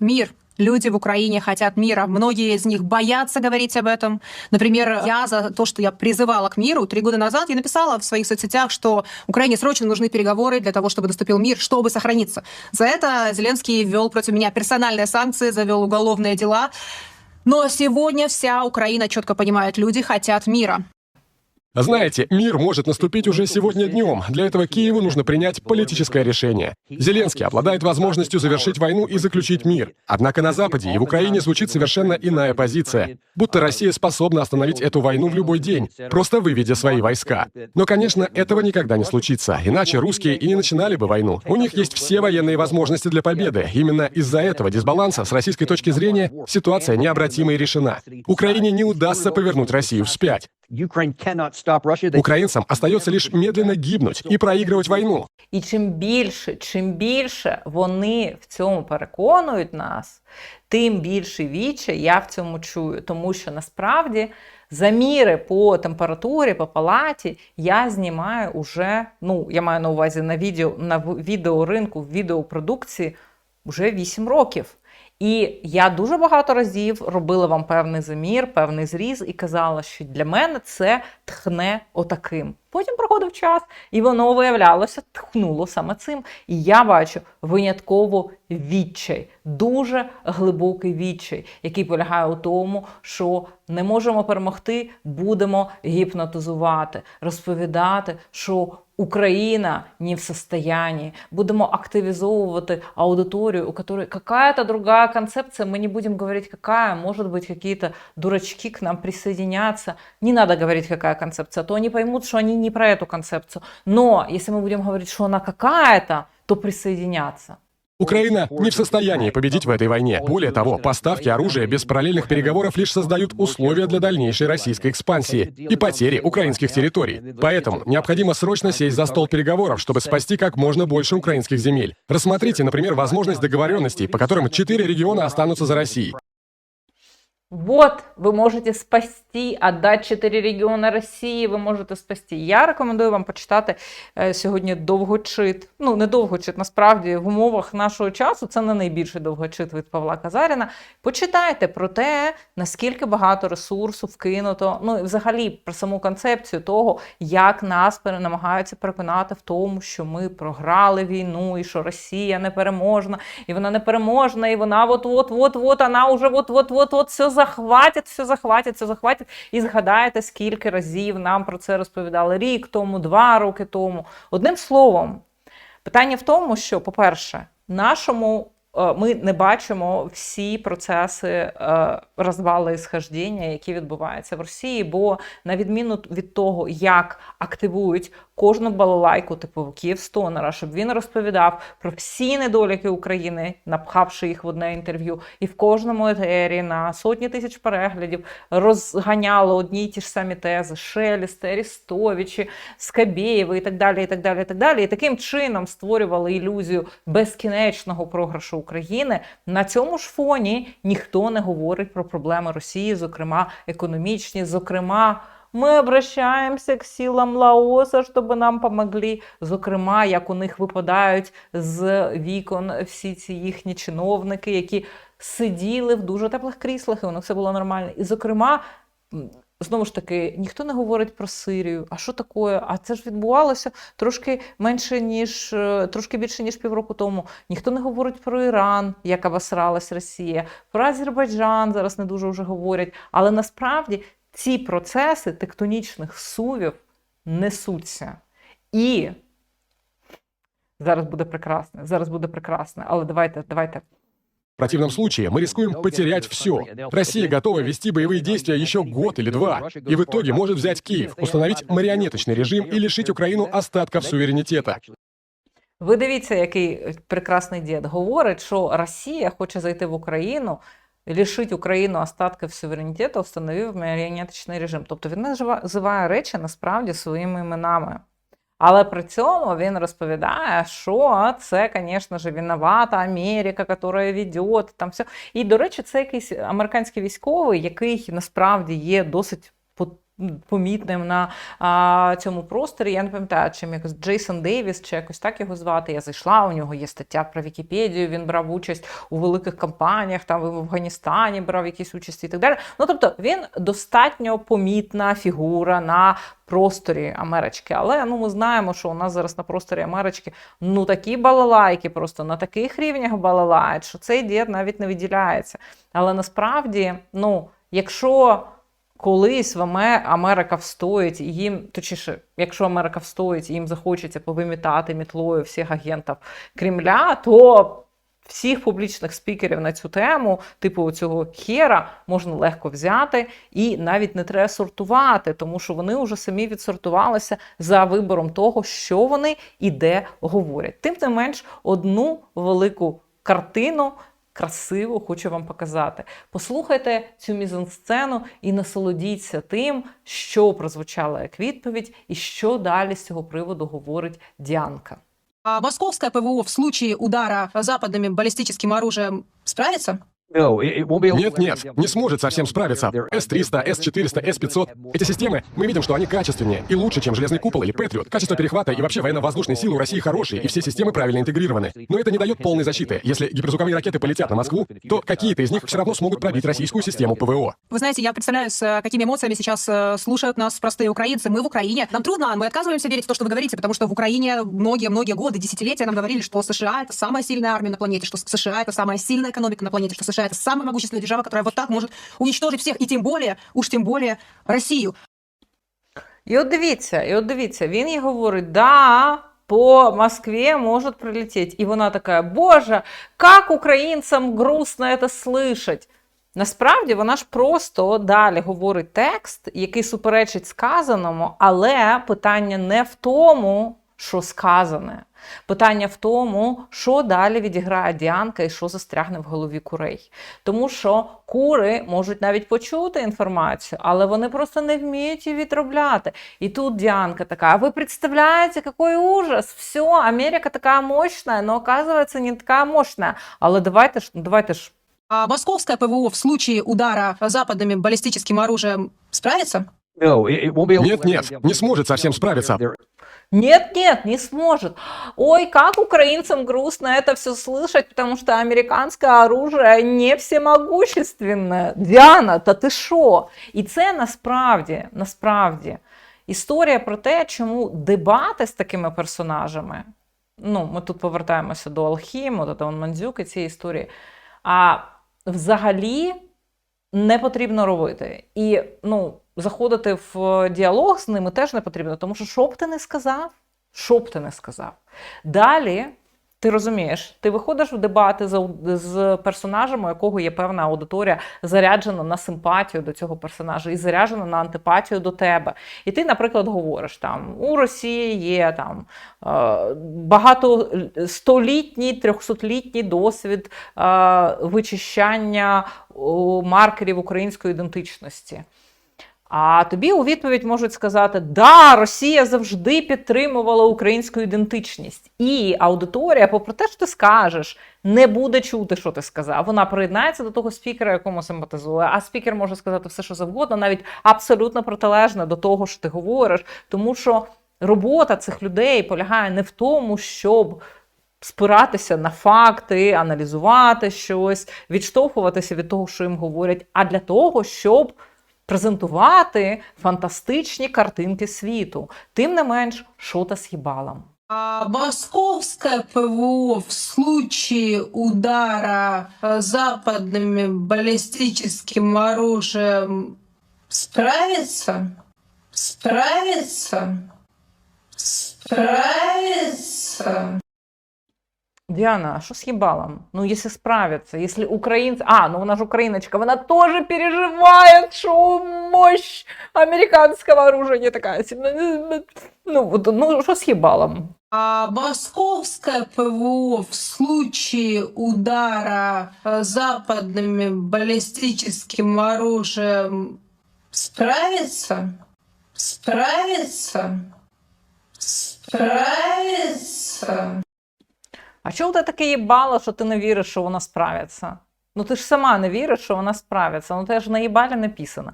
Мир. Люди в Украине хотят мира. Многие из них боятся говорить об этом. Например, я за то, что я призывала к миру три года назад, я написала в своих соцсетях, что Украине срочно нужны переговоры для того, чтобы наступил мир, чтобы сохраниться. За это Зеленский ввел против меня персональные санкции, завел уголовные дела. Но сегодня вся Украина четко понимает, люди хотят мира. Знаете, мир может наступить уже сегодня днем. Для этого Киеву нужно принять политическое решение. Зеленский обладает возможностью завершить войну и заключить мир. Однако на Западе и в Украине звучит совершенно иная позиция. Будто Россия способна остановить эту войну в любой день, просто выведя свои войска. Но, конечно, этого никогда не случится, иначе русские и не начинали бы войну. У них есть все военные возможности для победы. Именно из-за этого дисбаланса, с российской точки зрения, ситуация необратима и решена. Украине не удастся повернуть Россию вспять. Украинцам остается лишь медленно гибнуть и проигрывать войну. І чим більше, чим більше вони в цьому переконують нас, тим більше віче я в цьому чую. Тому що насправді заміри по температурі, по палаті я знімаю уже, ну я маю на увазі на відео на відеоринку, в відеопродукції вже 8 років. І я дуже багато разів робила вам певний замір, певний зріз і казала, що для мене це тхне отаким. Потім проходив час, і воно виявлялося, тхнуло саме цим. І я бачу винятково відчай, дуже глибокий відчай, який полягає у тому, що не можемо перемогти, будемо гіпнотизувати, розповідати, що Украина не в состоянии. Будемо активизовывать аудиторию, у которой какая-то другая концепция. Мы не будем говорить, какая. Может быть, какие-то дурачки к нам присоединятся. Не надо говорить, какая концепция. а То они поймут, что они не про эту концепцию. Но если мы будем говорить, что она какая-то, то присоединятся. Украина не в состоянии победить в этой войне. Более того, поставки оружия без параллельных переговоров лишь создают условия для дальнейшей российской экспансии и потери украинских территорий. Поэтому необходимо срочно сесть за стол переговоров, чтобы спасти как можно больше украинских земель. Рассмотрите, например, возможность договоренностей, по которым четыре региона останутся за Россией. Вот, вы можете спасти, отдать чотири регіони Росії, ви можете спасти. Я рекомендую вам почитати е, сьогодні довгочит. Ну, не довгочит, насправді, в умовах нашого часу це не найбільший довгочит від Павла Казаріна. Почитайте про те, наскільки багато ресурсу вкинуто, ну і взагалі про саму концепцію того, як нас намагаються переконати в тому, що ми програли війну, і що Росія непереможна, і вона непереможна, і вона от-от-от-от, вона уже от-от-от-от все захватить, все захватять, все захватять. І згадаєте, скільки разів нам про це розповідали рік тому, два роки тому. Одним словом, питання в тому, що, по-перше, нашому ми не бачимо всі процеси е, розвалу і схождення, які відбуваються в Росії, бо на відміну від того, як активують кожну балалайку, типу Київстонера, щоб він розповідав про всі недоліки України, напхавши їх в одне інтерв'ю, і в кожному етері на сотні тисяч переглядів розганяло одні й ті ж самі тези: Шелісти, Арістовичі, Скабєєви і так далі. І так далі, і так далі. І таким чином створювали ілюзію безкінечного програшу України. На цьому ж фоні ніхто не говорить про проблеми Росії, зокрема економічні, зокрема. Ми обращаємося к силам Лаоса, щоб нам помогли. Зокрема, як у них випадають з вікон всі ці їхні чиновники, які сиділи в дуже теплих кріслах, і них все було нормально. І, зокрема, знову ж таки, ніхто не говорить про Сирію. А що таке? А це ж відбувалося трошки менше, ніж е, трошки більше, ніж півроку тому. Ніхто не говорить про Іран, як обосралась Росія, про Азербайджан зараз не дуже вже говорять. Але насправді ці процеси тектонічних сувів несуться. І зараз буде прекрасне, зараз буде прекрасне, але давайте, давайте. В противном случае мы рискуем потерять все. Россия готова вести боевые действия еще год или два, и в итоге может взять Киев, установить марионеточный режим и лишить Украину остатков суверенитета. Ви дивіться, який прекрасний дід говорить, що Росія хоче зайти в Україну, лишить Україну остатків суверенітету, встановив маріонеточний режим. Тобто він назива- називає речі насправді своїми іменами. Але при цьому він розповідає, що це, звісно ж, виновата Америка, яка веде там все. І, до речі, це якийсь американський військовий, який насправді є досить помітним на а, цьому просторі. Я не пам'ятаю, чим якось Джейсон Дейвіс, чи якось так його звати. Я зайшла, у нього є стаття про Вікіпедію, він брав участь у великих кампаніях, там в Афганістані брав якісь участі і так далі. Ну тобто він достатньо помітна фігура на просторі Амерички. Але ну ми знаємо, що у нас зараз на просторі Амерички ну такі балалайки, просто на таких рівнях балалають, що цей дід навіть не виділяється. Але насправді, ну, якщо колись в Аме- Америка встоїть, і їм, точніше, якщо Америка встоїть, і їм захочеться повимітати мітлою всіх агентів Кремля, то всіх публічних спікерів на цю тему, типу цього хера, можна легко взяти і навіть не треба сортувати, тому що вони вже самі відсортувалися за вибором того, що вони і де говорять. Тим не менш, одну велику картину. Красиво хочу вам показати. Послухайте цю мізансцену і насолодіться тим, що прозвучало як відповідь, і що далі з цього приводу говорить Діанка. А московское ПВО в случае удара западным баллистическим оружием справится? Нет, нет, не сможет совсем справиться. С-300, С-400, С-500. Эти системы, мы видим, что они качественнее и лучше, чем Железный купол или Патриот. Качество перехвата и вообще военно-воздушные силы у России хорошие, и все системы правильно интегрированы. Но это не дает полной защиты. Если гиперзвуковые ракеты полетят на Москву, то какие-то из них все равно смогут пробить российскую систему ПВО. Вы знаете, я представляю, с э, какими эмоциями сейчас э, слушают нас простые украинцы. Мы в Украине. Нам трудно, мы отказываемся верить в то, что вы говорите, потому что в Украине многие-многие годы, десятилетия нам говорили, что США — это самая сильная армия на планете, что США — это самая сильная экономика на планете, что США — это самая могущественная держава, которая вот так может уничтожить всех, и тем более, уж тем более, Россию. І от дивіться, і от дивіться, він їй говорить, да, по Москве может прилететь. І вона така, боже, як українцям грустно це слышать. Насправді вона ж просто далі говорить текст, який суперечить сказаному, але питання не в тому, що сказане. Питання в тому, що далі відіграє Діанка і що застрягне в голові курей. Тому що кури можуть навіть почути інформацію, але вони просто не вміють її відробляти. І тут Діанка така: а ви представляєте, який ужас? Все, Америка така мощна, но оказывается не така мощна. Але давайте ж, давайте ж А московское ПВО в случае удара западным баллистическим оружием справится? Нет, нет, не сможет совсем справиться. Нет, нет, не сможет. Ой, как украинцам грустно это все слышать, потому что американское оружие не всемогущественне. Діана, та ти що? І це насправді, насправді історія про те, чому дебати з такими персонажами. Ну, ми тут повертаємося до Алхіму, до Тон Мандзюк і цієї історії. А взагалі не потрібно робити. І ну, заходити в діалог з ними теж не потрібно, тому що що б ти не сказав, що б ти не сказав. Далі. Ти розумієш, ти виходиш в дебати з, з персонажем, у якого є певна аудиторія, заряджена на симпатію до цього персонажа і заряджена на антипатію до тебе. І ти, наприклад, говориш там: у Росії є там е, багато столітній, трьохсотлітній досвід е, вичищання маркерів української ідентичності. А тобі у відповідь можуть сказати: Да, Росія завжди підтримувала українську ідентичність. І аудиторія, попри те, що ти скажеш, не буде чути, що ти сказав. Вона приєднається до того спікера, якому симпатизує. А спікер може сказати все, що завгодно, навіть абсолютно протилежне до того, що ти говориш, тому що робота цих людей полягає не в тому, щоб. Спиратися на факти, аналізувати щось, відштовхуватися від того, що їм говорять, а для того, щоб презентувати фантастичні картинки світу. Тим не менш, що та з їбалом. А московское ПВО в случае удара э, западным баллистическим оружием справится? Справится? Справится? Диана, а что с ебалом? Ну, если справятся, если украинцы... А, ну она же украиночка, она тоже переживает, что мощь американского оружия не такая сильная. Ну, вот, ну, что с ебалом? А московское ПВО в случае удара э, западным баллистическим оружием справится? Справится? Справится? А чого ти таке їбало, що ти не віриш, що вона справиться? Ну ти ж сама не віриш, що вона справиться. Ну ти ж на їбалі написано.